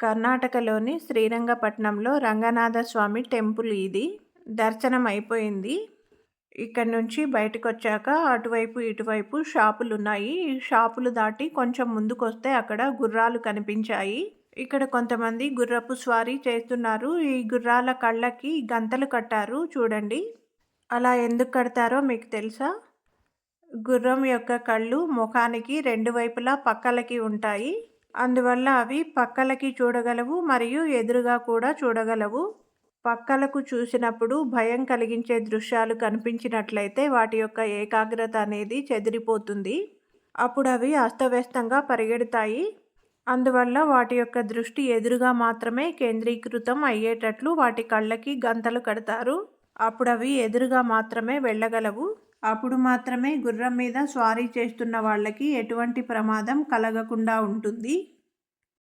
కర్ణాటకలోని శ్రీరంగపట్నంలో రంగనాథ స్వామి టెంపుల్ ఇది. దర్శనం అయిపోయింది ఇక్కడ నుంచి బయటకు వచ్చాక అటువైపు ఇటువైపు షాపులు ఉన్నాయి ఈ షాపులు దాటి కొంచెం ముందుకు వస్తే అక్కడ గుర్రాలు కనిపించాయి. ఇక్కడ కొంతమంది గుర్రపు స్వారీ చేస్తున్నారు. ఈ గుర్రాల కళ్ళకి గంతలు కట్టారు. చూడండి. అలా ఎందుకు కడతారో మీకు తెలుసా? గుర్రం యొక్క కళ్ళు ముఖానికి రెండు వైపులా పక్కలకి ఉంటాయి. అందువల్ల అవి పక్కలకి చూడగలవు మరియు ఎదురుగా కూడా చూడగలవు. పక్కలకు చూసినప్పుడు భయం కలిగించే దృశ్యాలు కనిపించినట్లయితే వాటి యొక్క ఏకాగ్రత అనేది చెదిరిపోతుంది. అప్పుడు అవి అస్తవ్యస్తంగా పరిగెడతాయి. అందువల్ల వాటి యొక్క దృష్టి ఎదురుగా మాత్రమే కేంద్రీకృతం అయ్యేటట్లు వాటి కళ్ళకి గంతలు కడతారు. అప్పుడు అవి ఎదురుగా మాత్రమే వెళ్ళగలవు. అప్పుడు మాత్రమే గుర్రం మీద స్వారీ చేస్తున్న వాళ్ళకి ఎటువంటి ప్రమాదం కలగకుండా ఉంటుంది.